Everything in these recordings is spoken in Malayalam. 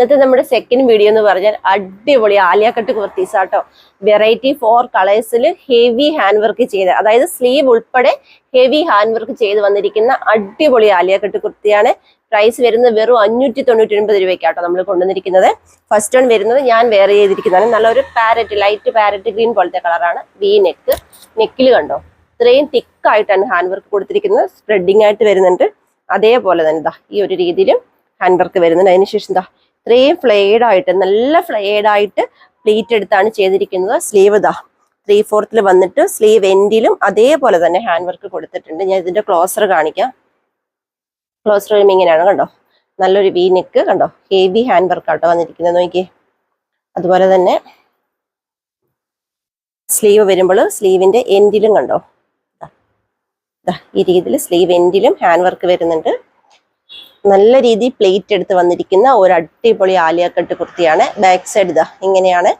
ഇന്നത്തെ നമ്മുടെ സെക്കൻഡ് വീഡിയോ എന്ന് പറഞ്ഞാൽ അടിപൊളി ആലിയാക്കട്ട് കുർത്തീസ് ആട്ടോ. വെറൈറ്റി ഫോർ കളേഴ്സിൽ ഹെവി ഹാൻഡ് വർക്ക് ചെയ്ത് അതായത് സ്ലീവ് ഉൾപ്പെടെ ഹെവി ഹാൻഡ് വർക്ക് ചെയ്ത് വന്നിരിക്കുന്ന അടിപൊളി ആലിയാക്കട്ട് കുർത്തിയാണ്. പ്രൈസ് വരുന്നത് വെറും അഞ്ഞൂറ്റി തൊണ്ണൂറ്റി ഒൻപത് രൂപയ്ക്കാട്ടോ നമ്മൾ കൊണ്ടുവന്നിരിക്കുന്നത്. ഫസ്റ്റ് വൺ വരുന്നത് ഞാൻ വെയർ ചെയ്തിരിക്കുന്നതാണ്. നല്ലൊരു പാരറ്റ് ലൈറ്റ് പാരറ്റ് ഗ്രീൻ പോലത്തെ കളറാണ് വി നെക്ക് നെക്കിൽ കണ്ടോ? ഇത്രയും തിക്കായിട്ടാണ് ഹാൻഡ് വർക്ക് കൊടുത്തിരിക്കുന്നത്. സ്പ്രെഡിങ് ആയിട്ട് വരുന്നുണ്ട്. അതേപോലെ തന്നെ ഈ ഒരു രീതിയിലും ഹാൻഡ് വർക്ക് വരുന്നുണ്ട് അതിനുശേഷം എന്താ ഇത്രയും ഫ്ലെയ്ഡ് ആയിട്ട് നല്ല ഫ്ലെയ്ഡ് ആയിട്ട് പ്ലീറ്റ് എടുത്താണ് ചെയ്തിരിക്കുന്നത്. സ്ലീവ് ഇതാ ത്രീ ഫോർത്തിൽ വന്നിട്ട് സ്ലീവ് എൻഡിലും അതേപോലെ തന്നെ ഹാൻഡ് വർക്ക് കൊടുത്തിട്ടുണ്ട്. ഞാൻ ഇതിന്റെ ക്ലോസർ കാണിക്കാം. ക്ലോസർ വരുമ്പോൾ ഇങ്ങനെയാണ് കണ്ടോ? നല്ലൊരു വി നെക്ക് കണ്ടോ? ഹെവി ഹാൻഡ് വർക്ക് ആട്ടോ വന്നിരിക്കുന്നത്. നോക്കിയേ. അതുപോലെ തന്നെ സ്ലീവ് വരുമ്പോൾ സ്ലീവിന്റെ എൻഡിലും കണ്ടോ? ഈ രീതിയിൽ സ്ലീവ് എൻഡിലും ഹാൻഡ് വർക്ക് വരുന്നുണ്ട്. നല്ല രീതിയിൽ പ്ലേറ്റ് എടുത്ത് വന്നിരിക്കുന്ന ഒരു അടിപൊളി ആലിയക്കട്ട് കുർത്തിയാണ്. ബാക്ക് സൈഡ് ഇതാ ഇങ്ങനെയാണ്.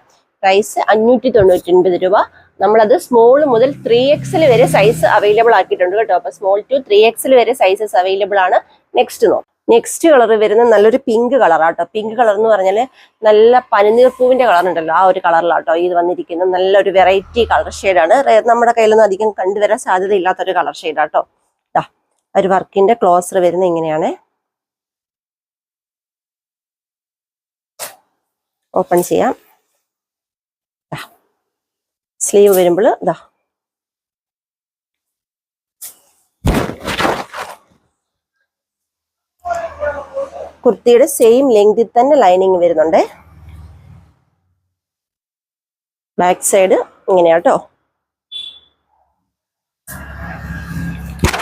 പ്രൈസ് അഞ്ഞൂറ്റി തൊണ്ണൂറ്റി ഒൻപത് രൂപ. നമ്മളത് സ്മോൾ മുതൽ ത്രീ എക്സിൽ വരെ സൈസ് അവൈലബിൾ ആക്കിയിട്ടുണ്ട് കേട്ടോ. അപ്പൊ സ്മോൾ ടു ത്രീ എക്സിൽ വരെ സൈസസ് അവൈലബിൾ ആണ്. നെക്സ്റ്റ് നോ നെക്സ്റ്റ് കളർ വരുന്ന നല്ലൊരു പിങ്ക് കളറാട്ടോ പിങ്ക് കളർ എന്ന് പറഞ്ഞാൽ നല്ല പനിനീർപ്പൂവിന്റെ കളർ ഉണ്ടല്ലോ ആ ഒരു കളറിലാട്ടോ ഇത് വന്നിരിക്കുന്ന നല്ലൊരു വെറൈറ്റി കളർ ഷെയ്ഡാണ് നമ്മുടെ കയ്യിലൊന്നും അധികം കണ്ടുവരാൻ സാധ്യതയില്ലാത്തൊരു കളർ ഷെയ്ഡാട്ടോ ഒരു വർക്കിന്റെ ക്ലോസർ വരുന്ന ഇങ്ങനെയാണ്. ഓപ്പൺ ചെയ്യാം. സ്ലീവ് വരുമ്പോൾ ഇതാ കുർത്തിയുടെ സെയിം ലെങ്തിൽ തന്നെ ലൈനിങ് വരുന്നുണ്ട്. Back side ഇങ്ങനെയാട്ടോ.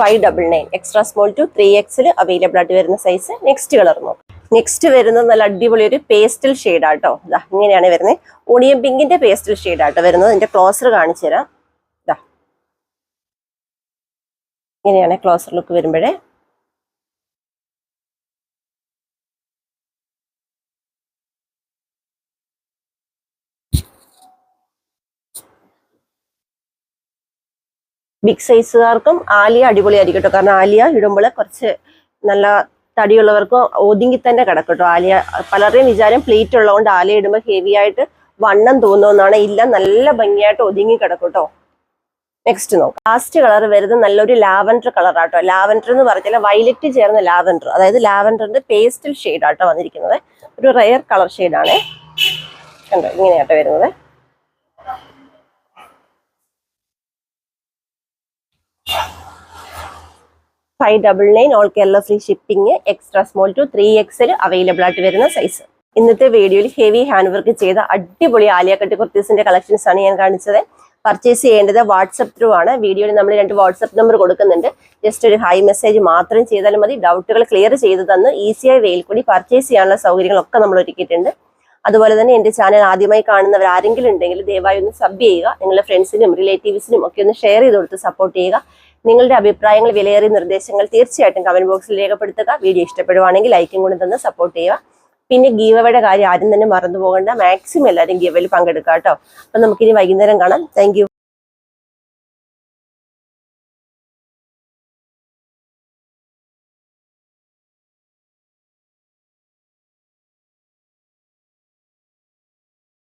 Five double nine extra small two three എക്സിൽ അവൈലബിൾ ആയിട്ട് വരുന്ന സൈസ് നെക്സ്റ്റ് കളർ നോക്കാം. നെക്സ്റ്റ് വരുന്നത് നല്ല അടിപൊളി ഒരു പേസ്റ്റൽ ഷെയ്ഡ് ആട്ടോ. ഇതാ ഇങ്ങനെയാണ് വരുന്നത്. ഓണിയൻ പിങ്കിന്റെ പേസ്റ്റൽ ഷെയ്ഡ് ആട്ടോ വരുന്നത്. ഇതിന്റെ ക്ലോസർ കാണിച്ചു തരാം. ഇതാ ഇങ്ങനെയാണ് ക്ലോസർ ലുക്ക് വരുമ്പോഴേ. ബിഗ് സൈസുകാർക്കും ആലിയ അടിപൊളിയായിരിക്കും കേട്ടോ. കാരണം ആലിയ ഇടുമ്പോൾ കുറച്ച് നല്ല തടിയുള്ളവർക്കും ഒതുങ്ങി തന്നെ കിടക്കട്ടോ. കേട്ടോ ആലിയ പലരുടെയും വിചാരം പ്ലേറ്റ് ഉള്ളതുകൊണ്ട് ആലിയ ഇടുമ്പോൾ ഹെവി ആയിട്ട് വണ്ണം തോന്നുമെന്നാണ്. ഇല്ല നല്ല ഭംഗിയായിട്ട് ഒതുങ്ങി കിടക്കട്ടോ. കേട്ടോ നെക്സ്റ്റ് നോക്കാം. ലാസ്റ്റ് കളർ വരുന്നത് നല്ലൊരു ലാവൻഡർ കളർ ആട്ടോ. ലാവൻഡർ എന്ന് പറഞ്ഞാൽ വയലറ്റ് ചേർന്ന ലാവൻഡർ അതായത് ലാവൻഡറിന്റെ പേസ്റ്റൽ ഷെയ്ഡ് ആട്ടോ വന്നിരിക്കുന്നത്. ഒരു റയർ കളർ ഷെയ്ഡാണ് കണ്ടോ ഇങ്ങനെയാട്ടോ വരുന്നത്. Five double nine all Kerala free shipping extra small two three XL available ആയിട്ട് വരുന്ന സൈസ് ഇന്നത്തെ വീഡിയോയിൽ ഹെവി ഹാൻഡ് വർക്ക് ചെയ്ത അടിപൊളി ആലിയക്കട്ട് കുർത്തീസിന്റെ കളക്ഷൻസ് ആണ് ഞാൻ കാണിച്ചത്. പർച്ചേസ് ചെയ്യേണ്ടത് വാട്സപ്പ് ത്രൂ ആണ്. വീഡിയോയിൽ നമ്മൾ രണ്ട് വാട്സപ്പ് നമ്പർ കൊടുക്കുന്നുണ്ട്. ജസ്റ്റ് ഒരു ഹൈ മെസ്സേജ് മാത്രം ചെയ്താലും മതി. ഡൗട്ടുകൾ ക്ലിയർ ചെയ്ത് തന്ന് ഈസിയായി വെയിൽ കൂടി പർച്ചേസ് ചെയ്യാനുള്ള സൗകര്യങ്ങളൊക്കെ നമ്മൾ ഒരുക്കിയിട്ടുണ്ട്. അതുപോലെ തന്നെ എന്റെ ചാനൽ ആദ്യമായി കാണുന്നവർ ആരെങ്കിലും ഉണ്ടെങ്കിൽ ദയവായി ഒന്ന് സബ് ചെയ്യുക. നിങ്ങളുടെ ഫ്രണ്ട്സിനും റിലേറ്റീവ്സിനും ഒക്കെ ഒന്ന് ഷെയർ ചെയ്ത് കൊടുത്ത് സപ്പോർട്ട് ചെയ്യുക. നിങ്ങളുടെ അഭിപ്രായങ്ങൾ വിലയേറിയ നിർദ്ദേശങ്ങൾ തീർച്ചയായിട്ടും കമന്റ് ബോക്സിൽ രേഖപ്പെടുത്തുക. വീഡിയോ ഇഷ്ടപ്പെടുവാണെങ്കിൽ ലൈക്കും കൊണ്ട് തന്ന് സപ്പോർട്ട് ചെയ്യുക. പിന്നെ ഗീവയുടെ കാര്യം ആരും തന്നെ മറന്നു പോകേണ്ട മാക്സിമം എല്ലാവരും ഗീവയിൽ പങ്കെടുക്കുക കേട്ടോ. അപ്പൊ നമുക്കിനി വൈകുന്നേരം കാണാം. താങ്ക്